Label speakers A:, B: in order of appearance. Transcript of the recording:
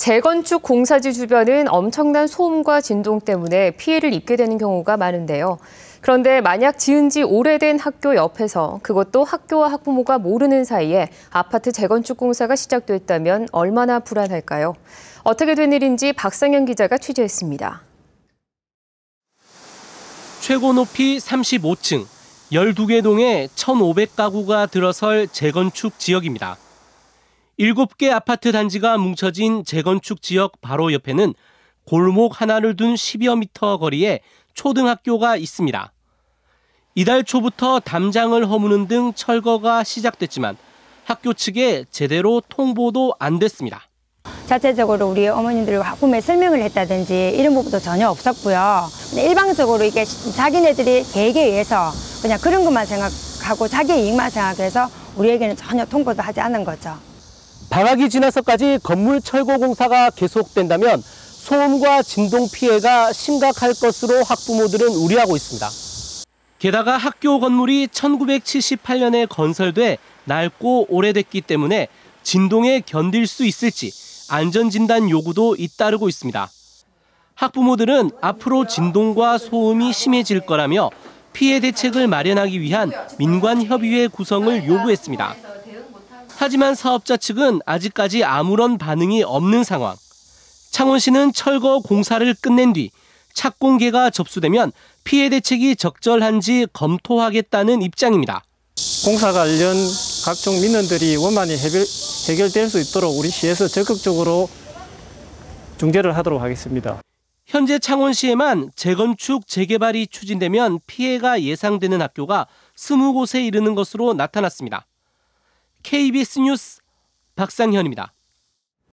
A: 재건축 공사지 주변은 엄청난 소음과 진동 때문에 피해를 입게 되는 경우가 많은데요. 그런데 만약 지은 지 오래된 학교 옆에서 그것도 학교와 학부모가 모르는 사이에 아파트 재건축 공사가 시작됐다면 얼마나 불안할까요? 어떻게 된 일인지 박상현 기자가 취재했습니다.
B: 최고 높이 35층, 12개 동에 1,500가구가 들어설 재건축 지역입니다. 7개 아파트 단지가 뭉쳐진 재건축 지역 바로 옆에는 골목 하나를 둔 10여 미터 거리에 초등학교가 있습니다. 이달 초부터 담장을 허무는 등 철거가 시작됐지만 학교 측에 제대로 통보도 안 됐습니다.
C: 자체적으로 우리 어머님들과 학부모에 설명을 했다든지 이런 부분도 전혀 없었고요. 일방적으로 이게 자기네들이 계획에 의해서 그냥 그런 것만 생각하고 자기 이익만 생각해서 우리에게는 전혀 통보도 하지 않은 거죠.
B: 방학이 지나서까지 건물 철거 공사가 계속된다면 소음과 진동 피해가 심각할 것으로 학부모들은 우려하고 있습니다. 게다가 학교 건물이 1978년에 건설돼 낡고 오래됐기 때문에 진동에 견딜 수 있을지 안전진단 요구도 잇따르고 있습니다. 학부모들은 앞으로 진동과 소음이 심해질 거라며 피해 대책을 마련하기 위한 민관협의회 구성을 요구했습니다. 하지만 사업자 측은 아직까지 아무런 반응이 없는 상황. 창원시는 철거 공사를 끝낸 뒤 착공계가 접수되면 피해 대책이 적절한지 검토하겠다는 입장입니다.
D: 공사 관련 각종 민원들이 원만히 해결, 해결될 수 있도록 우리 시에서 적극적으로 중재를 하도록 하겠습니다.
B: 현재 창원시에만 재건축, 재개발이 추진되면 피해가 예상되는 학교가 20곳에 이르는 것으로 나타났습니다. KBS 뉴스 박상현입니다.